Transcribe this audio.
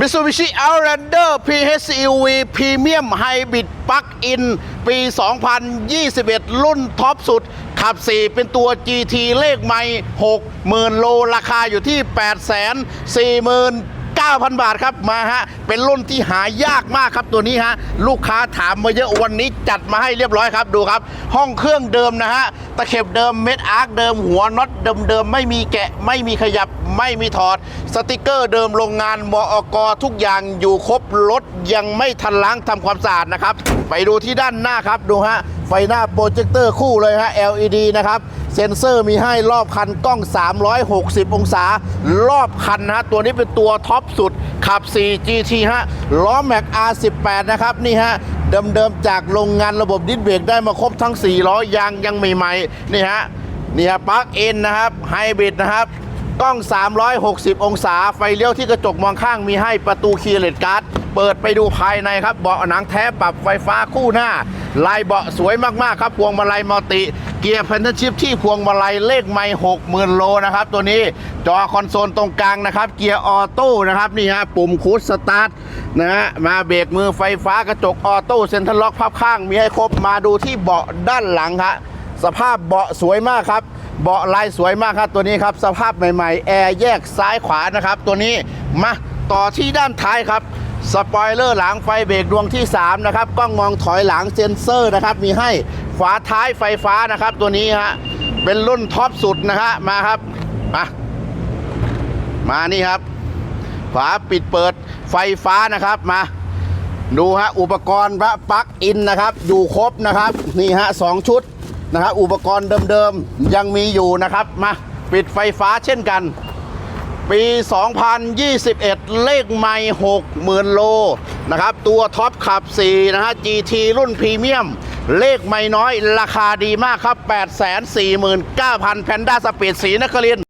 มิตซูบิชิอัลแรนเดอร์ PHEV Premium Hybrid Plug-in ปี 2021 รุ่นท็อปสุด ขับ 4 เป็นตัว GT เลขไม่ 60,000 โล ราคาอยู่ที่ 8 4 0 0 0 9,000 บาทครับมาฮะเป็นรุ่นที่หายากมากครับตัวนี้ฮะลูกค้าถามมาเยอะวันนี้จัดมาให้เรียบร้อยครับดูครับ ห้องเครื่องเดิมนะฮะตะเข็บเดิมเม็ดอาร์คเดิมหัวน็อตเดิมๆไม่มีแกะไม่มีขยับไม่มีถอด สติกเกอร์เดิมโรงงานมอกทุกอย่างอยู่ครบรถยังไม่ทันล้างทำความสะอาดนะครับ ไปดูที่ด้านหน้าครับดูฮะ ไฟหน้าโปรเจคเตอร์คู่เลยฮะ LED นะครับ เซ็นเซอร์มีให้รอบคันกล้อง 360 องศา รอบคันนะตัวนี้เป็นตัวท็อปสุด ขับ 4 GT ฮะ ล้อแม็ก R18 นะครับ นี่ฮะเดิมๆจากโรงงานระบบดิสเบรกได้มาครบทั้ง 4 ล้อยางยังใหม่ๆ นี่ฮะนี่ฮะปลั๊กเอ็นนะครับไฮบริดนะครับกล้อง 360 องศา ไฟเลี้ยวที่กระจกมองข้างมีให้ประตูคีย์เลสการ์ด เปิดไปดูภายในครับ เบาะหนังแท้ปรับไฟฟ้าคู่หน้า ลายเบาะสวยมากๆครับพวงมาลัยมัลติ เกียร์แพนเทชิพที่พวงมาลัยเลขไม่60,000โลนะครับ ตัวนี้จอคอนโซลตรงกลางนะครับ เกียร์ออโต้นะครับนี่ฮะปุ่มคูดสตาร์ทนะฮะมาเบรกมือไฟฟ้ากระจกออโต้เซ็นทรัลล็อกพับข้าง มีให้ครบมาดูที่เบาะด้านหลังฮะสภาพเบาะสวยมากครับเบาะลายสวยมากครับตัวนี้ครับสภาพใหม่ๆ แอร์แยกซ้ายขวานะครับ ตัวนี้มาต่อที่ด้านท้ายครับ สปอยเลอร์หลังไฟเบรกดวงที่ 3 นะครับ กล้องมองถอยหลังเซ็นเซอร์นะครับ มีให้ฝาท้ายไฟฟ้านะครับ ตัวนี้ฮะเป็นรุ่นท็อปสุดนะฮะมาครับ มา มานี่ครับ ฝาปิดเปิดไฟฟ้านะครับมา ดูฮะอุปกรณ์พระปลั๊กอินนะครับ อยู่ครบนะครับ นี่ฮะสองชุดนะครับอุปกรณ์เดิมๆยังมีอยู่นะครับ มา ปิดไฟฟ้าเช่นกัน ปี 2021 เลขไม่60,000 โลนะครับ ตัวท็อปขับ 4 นะฮะ GT รุ่นพรีเมียม เลขไม่น้อยราคาดีมากครับ 849,000 แพนด้าสปีดสีนครินทร์